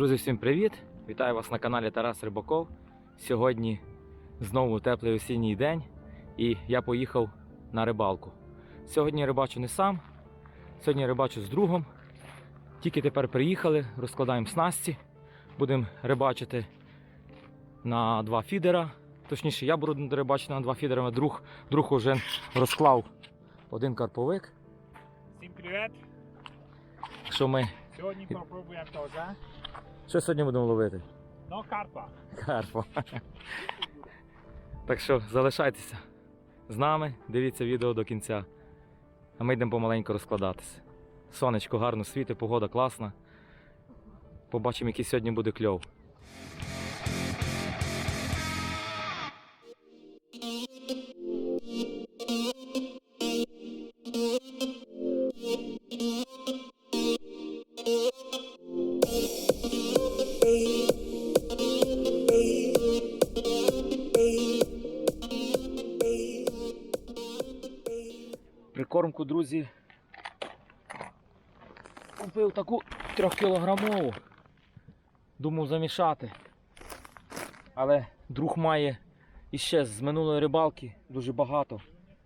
Друзі, всім привіт! Вітаю вас на каналі Тарас Рибаков. Сьогодні знову теплий осінній день і я поїхав на рибалку. Сьогодні рибачу не сам, сьогодні рибачу з другом. Тільки тепер приїхали, розкладаємо снасті. Будемо рибачити на два фідера. Точніше, я буду рибачити на два фідера, а друг, друг уже розклав один карповик. Всім привіт! Що ми Сьогодні попробуємо теж. Що сьогодні будемо ловити? Ну, карпа. Карпа. Так що залишайтеся з нами, дивіться відео до кінця. А ми йдемо помаленьку розкладатися. Сонечко гарно світить, погода класна. Побачимо, який сьогодні буде кльов. Прикормку, друзі. Купив таку трьохкілограмову. Думав замішати. Але друг має іще з минулої рибалки дуже багато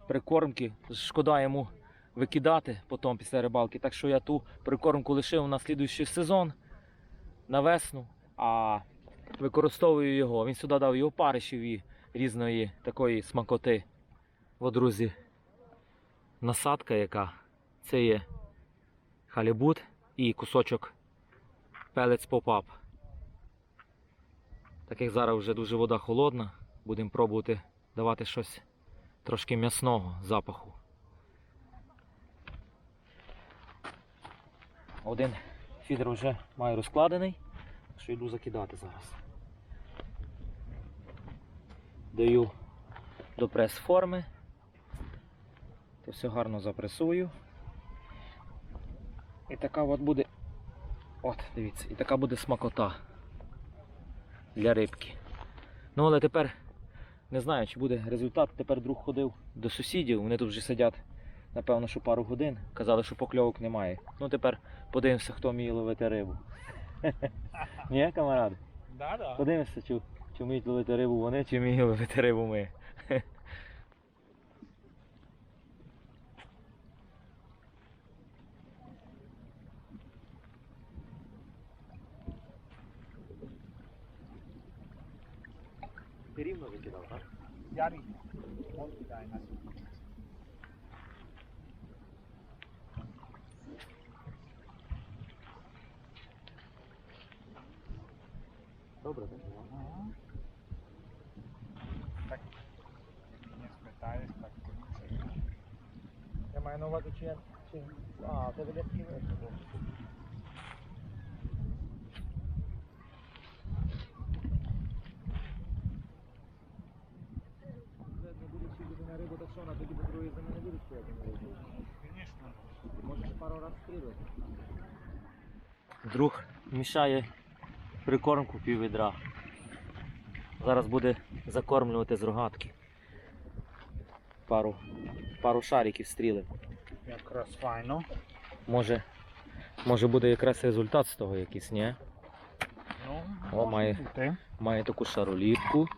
прикормки. Шкода йому викидати потім після рибалки. Так що я ту прикормку лишив на слідуючий сезон на весну, а використовую його. Він сюди дав і опаришів і різної такої смакоти. О, друзі, насадка, яка це є халібут і кусочок пелець поп-ап. Так як зараз вже дуже вода холодна, будемо пробувати давати щось трошки м'ясного запаху. Один фідер вже має розкладений, що йду закидати зараз. Даю до прес-форми. То все гарно запресую. І така от буде. От, дивіться, і така буде смакота для рибки. Ну, але тепер не знаю, чи буде результат. Тепер друг ходив до сусідів, вони тут вже сидять, напевно, що пару годин. Казали, що покльовок немає. Ну тепер подивимося, хто вміє ловити рибу. Ні, да. Подивимося, чи, вміють ловити рибу вони, чи вміємо ловити рибу ми. Ти рівно викидав, так? Я рівно. Он кидає нас. Добре, так? Ага. Так. Не спитаєш, так. Я маю на увазі, чи я. Чи... А, це веде Не буде сидіти так що вона тоді до другої зими не буде стояти на рибу. Звісно. Можеш пару разів стрілити. Друг мішає прикормку пів відра. Зараз буде закормлювати з рогатки. Пару, пару шариків стрілив. Якраз файно. Може, може буде якраз результат з того якийсь, ні? Ну, О, має. Має таку шаролітку.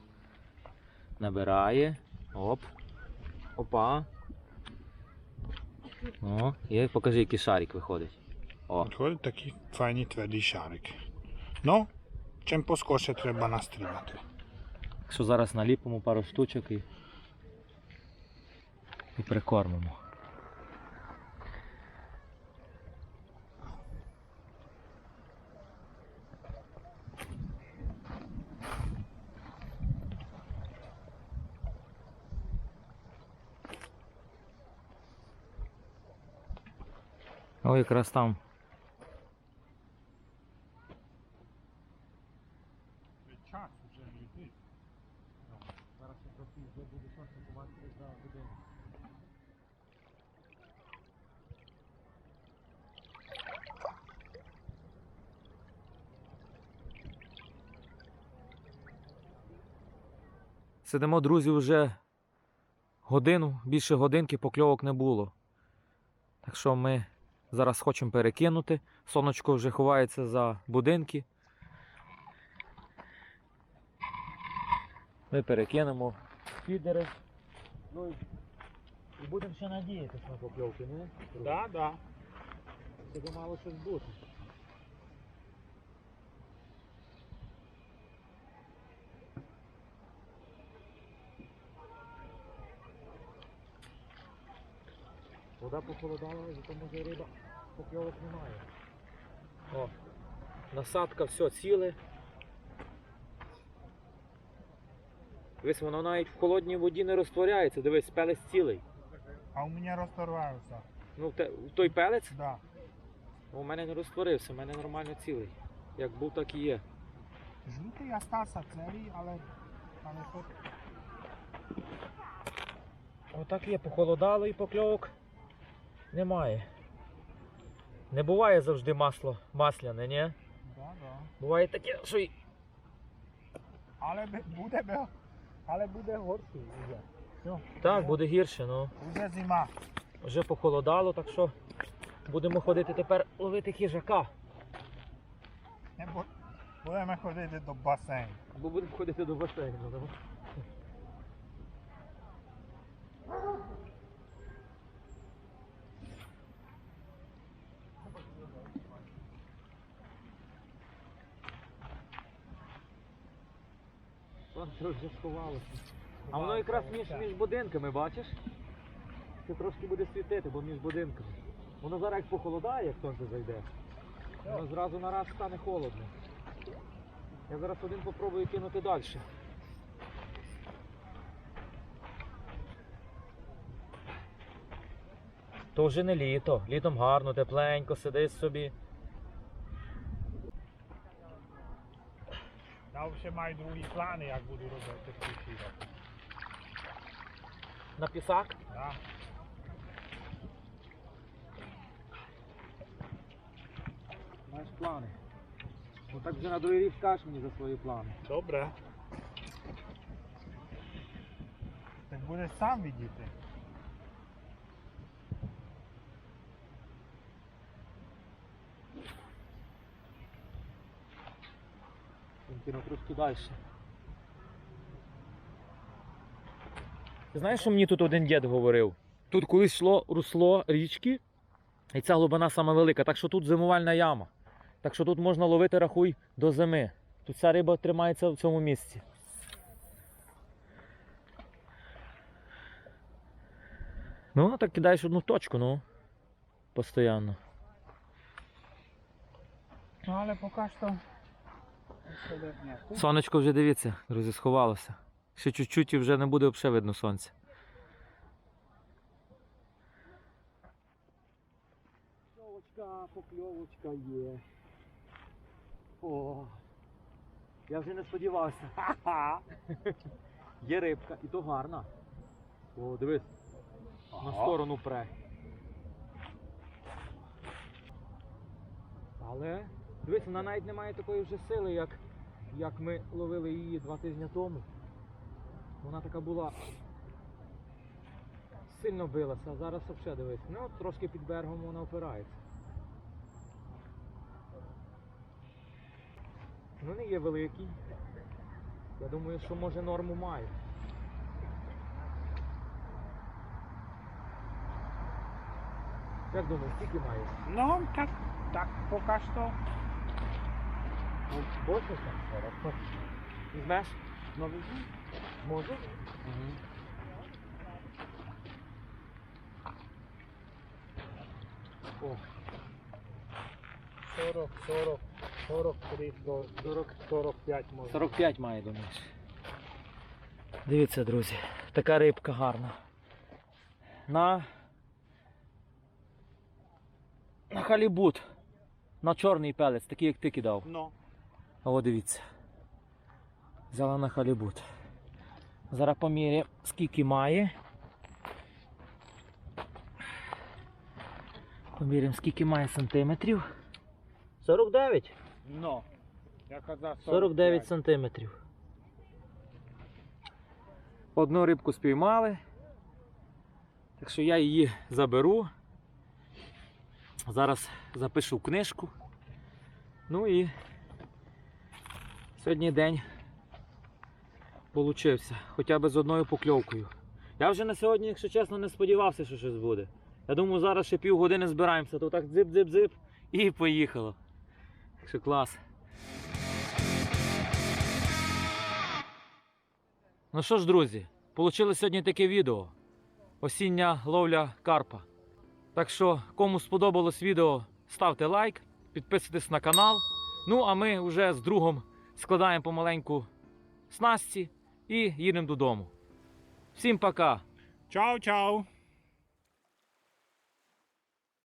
Набирає. Оп. Опа. О, є, покажи, який шарик виходить. О, Виходить такий файний твердий шарик. Ну, чим поскорше треба настріляти. Якщо зараз наліпимо пару штучок і, і прикормимо. О, якраз там Час вже летить. Зараз я трохи вже буде сонце побачити за годину. Сидимо, друзі, вже годину, більше годинки покльовок не було. Так що ми Зараз хочемо перекинути. Сонечко вже ховається за будинки. Ми перекинемо фідери. Ну і будемо ще надіятися на покльовки, не? Так, так. Це мало щось бути. Вода похолодала, зато може риба покльовок немає. О, насадка, все ціле. Дивись, воно навіть в холодній воді не розтворяється. Дивись, пелець цілий. А у мене розторвався. Ну, те- той пелець Да. у мене не розтворився, у мене нормально цілий. Як був, так і є. Жовтий остався цілий, але, але тут Отак є, похолодало і покльовок немає. Не буває завжди масло масляне, ні? да, да. Буває таке, що й Але буде, але буде горший вже. Все. так, буде гірше, ну. Вже зима. Вже похолодало, так що будемо ходити тепер ловити хижака. Будемо ходити до басейну. Бо будемо ходити до басейну. Ну. Сонце вже сховалося. А воно якраз між, між будинками, бачиш? Це трошки буде світити, бо між будинками. Воно зараз як похолодає, як сонце зайде. Воно зразу на раз стане холодно. Я зараз один попробую кинути далі. То вже не літо. Літом гарно, тепленько, сидиш собі. Я вже маю другі плани, як буду робити фішіра. На пісак. Да. Маєш плани. Ну так вже на другий рік скажеш мені за свої плани. Добре. Так будеш сам видіти. Кинув трошки далі. Ти знаєш, що мені тут один дід говорив? Тут колись йшло русло річки, і ця глибина саме велика, так що тут зимувальна яма. Так що тут можна ловити рахуй до зими. Тут ця риба тримається в цьому місці. Ну, так кидаєш одну точку, ну. Постоянно. Ну, але поки що. Сонечко вже дивіться, друзі, сховалося. Ще чуть-чуть і вже не буде взагалі видно сонця. Покльовочка, покльовочка є. О, я вже не сподівався. Ха-ха. Є рибка, і то гарна. О, дивись, на сторону пре. Але дивись, вона навіть не має такої вже сили, як, як ми ловили її два тижні тому. Вона така була сильно билася, а зараз взагалі дивись. Ну, трошки під берегом вона опирається. Ну не є великий. Я думаю, що може норму має. Як думаєш, скільки має? Ну, так, так, поки що. Візьмеш? Візьми. Можу? Угу. О, 40, 40, 43 40, 45 може. 45 має, думаєш. Дивіться, друзі, така рибка гарна. На. На халібут. На чорний пелець, такий як ти кидав. Ну, А от дивіться. Взяла на халібут. Зараз поміряємо, скільки має. Поміряємо, скільки має сантиметрів. 49. ну. Я казав 49 сантиметрів. Одну рибку спіймали. Так що я її заберу. Зараз запишу книжку. Ну і сьогодні день получився, хоча б з одною покльовкою. Я вже на сьогодні, якщо чесно, не сподівався, що щось буде. Я думаю, зараз ще півгодини збираємося, то так дзип-дзип-дзип і поїхало. Так що клас. Ну що ж, друзі, вийшло сьогодні таке відео. Осіння ловля карпа. Так що, кому сподобалось відео, ставте лайк, підписуйтесь на канал. Ну, а ми вже з другом складаємо помаленьку снасті і їдемо додому. Всім пока! Чао, чао!